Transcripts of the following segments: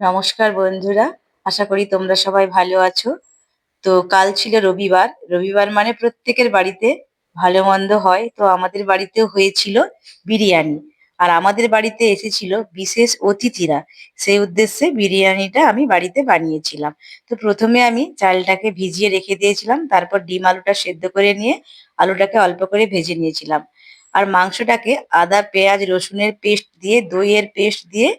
নমস্কার বন্ধুরা, আশা করি তোমরা সবাই ভালো আছো। তো কাল ছিল রবিবার রবিবার মানে প্রত্যেকের বাড়িতে ভালো মন্দ হয়। তো আমাদের বাড়িতেও হয়েছিল বিরিয়ানি। আর আমাদের বাড়িতে এসেছিল বিশেষ অতিথিরা। সেই উদ্দেশ্যে বিরিয়ানিটা আমি বাড়িতে বানিয়েছিলাম। তো প্রথমে আমি চালটাকে ভিজিয়ে রেখে দিয়েছিলাম, তারপর ডিম আলুটা সেদ্ধ করে নিয়ে আলুটাকে অল্প করে ভেজে নিয়েছিলাম। আর মাংসটাকে আদা, পেঁয়াজ, রসুনের পেস্ট দিয়ে, দইয়ের পেস্ট দিয়ে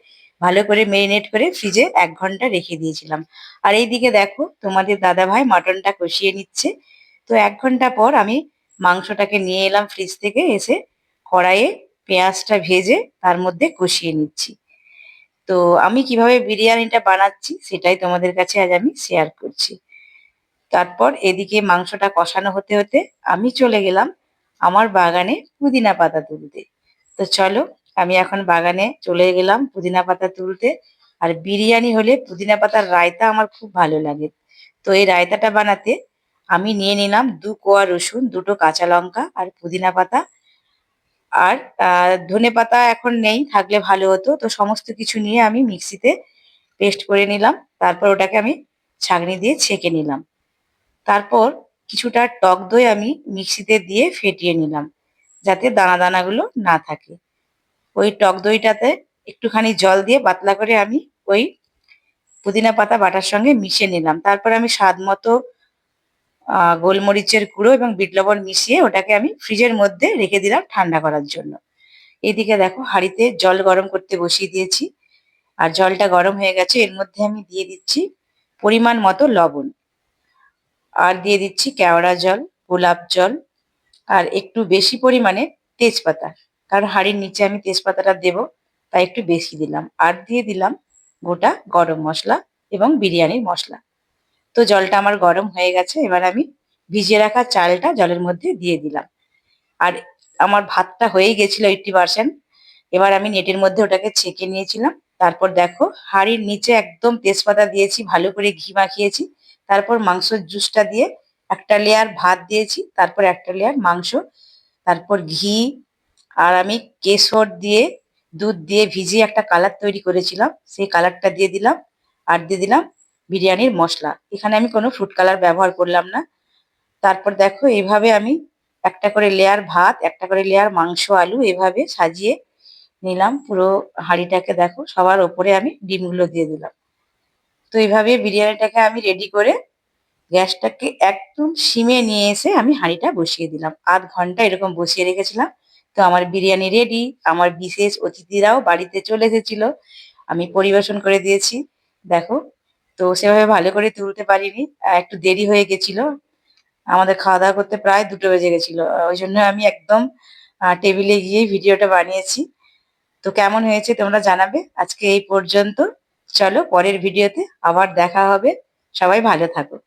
ভালো করে মেরিনেট করে ফ্রিজে এক ঘণ্টা রেখে দিয়েছিলাম। আর এইদিকে দেখো, তোমাদের দাদা ভাই মাটনটা কষিয়ে নিচ্ছে। তো এক ঘণ্টা পর আমি মাংসটাকে নিয়ে এলাম ফ্রিজ থেকে, এসে কড়াইয়ে পেঁয়াজটা ভেজে তার মধ্যে কষিয়ে নিচ্ছি। তো আমি কীভাবে বিরিয়ানিটা বানাচ্ছি সেটাই তোমাদের কাছে আজ আমি শেয়ার করছি। তারপর এদিকে মাংসটা কষানো হতে হতে আমি চলে গেলাম আমার বাগানে পুদিনা পাতা তুলতে। তো চলো আমি এখন বাগানে চলে গেলাম পুদিনা পাতা তুলতে। আর বিরিয়ানি হলে পুদিনা পাতার রায়তা আমার খুব ভালো লাগে। তো এই রায়তাটা বানাতে আমি নিয়ে নিলাম দু কোয়া রসুন, দুটো কাঁচা লঙ্কা আর পুদিনা পাতা। আর ধনে পাতা এখন নেই, থাকলে ভালো হতো। তো সমস্ত কিছু নিয়ে আমি মিক্সিতে পেস্ট করে নিলাম। তারপর ওটাকে আমি ছাঁকনি দিয়ে ছেঁকে নিলাম। তারপর কিছুটা টক দই আমি মিক্সিতে দিয়ে ফেটিয়ে নিলাম, যাতে দানা দানাগুলো না থাকে। ওই টক দইটাতে একটুখানি জল দিয়ে পাতলা করে আমি ওই পুদিনা পাতা বাটার সঙ্গে মিশিয়ে নিলাম। তারপর আমি স্বাদ মতো গোলমরিচের গুঁড়ো এবং বিট লবণ মিশিয়ে ওটাকে আমি ফ্রিজের মধ্যে রেখে দিলাম ঠান্ডা করার জন্য। এদিকে দেখো হাঁড়িতে জল গরম করতে বসিয়ে দিয়েছি। আর জলটা গরম হয়ে গেছে, এর মধ্যে আমি দিয়ে দিচ্ছি পরিমাণ মতো লবণ। আর দিয়ে দিচ্ছি কেওড়া জল, গোলাপ জল, আর একটু বেশি পরিমাণে তেজপাতা। কারণ হাঁড়ির নিচে আমি তেজপাতাটা দেব, তাই একটু বেশি দিলাম। আর দিয়ে দিলাম গোটা গরম মশলা এবং বিরিয়ানির মশলা। তো জলটা আমার গরম হয়ে গেছে, এবার আমি ভিজিয়ে রাখা চালটা জলের মধ্যে দিয়ে দিলাম। আর আমার ভাতটা হয়েই গেছিল এইটটি পার্সেন্ট। এবার আমি নেটের মধ্যে ওটাকে ছেঁকে নিয়েছিলাম। তারপর দেখো, হাঁড়ির নিচে একদম তেজপাতা দিয়েছি, ভালো করে ঘি মাখিয়েছি। তারপর মাংসর জুসটা দিয়ে একটা লেয়ার ভাত দিয়েছি, তারপর একটা লেয়ার মাংস, তারপর ঘি আর আমি কেশর দিয়ে দুধ দিয়ে ভিজিয়ে একটা কালার তৈরি করেছিলাম। সেই কালারটা দিয়ে দিলাম আর দিয়ে দিলাম বিরিয়ানির মশলা। এখানে আমি কোনো ফুড কালার ব্যবহার করলাম না। তারপর দেখো এভাবে আমি একটা করে লেয়ার ভাত, একটা করে লেয়ার মাংস, আলু এভাবে সাজিয়ে নিলাম। পুরো হাঁড়িটাকে দেখো সবার ওপরে আমি ডিমগুলো দিয়ে দিলাম। তো এইভাবে বিরিয়ানিটাকে আমি রেডি করে গ্যাসটাকে একদম সিমে নিয়ে এসে আমি হাঁড়িটা বসিয়ে দিলাম। আধ ঘণ্টা এরকম বসিয়ে রেখেছিলাম। তো আমার বিরিয়ানি রেডি আমার বিশেষ অতিথিরাও বাড়িতে চলে এসেছিল। আমি পরিবেশন করে দিয়েছি। দেখো, তো সেভাবে ভালো করে তুলতে পারিনি। একটু দেরি হয়ে গেছিল। আমাদের খাওয়া দাওয়া করতে প্রায় দুটো বেজে গেছিল। ওই জন্য আমি একদম টেবিলে গিয়ে ভিডিওটা বানিয়েছি। তো কেমন হয়েছে তোমরা জানাবে। আজকে এই পর্যন্ত। চলো পরের ভিডিওতে আবার দেখা হবে। সবাই ভালো থাকো।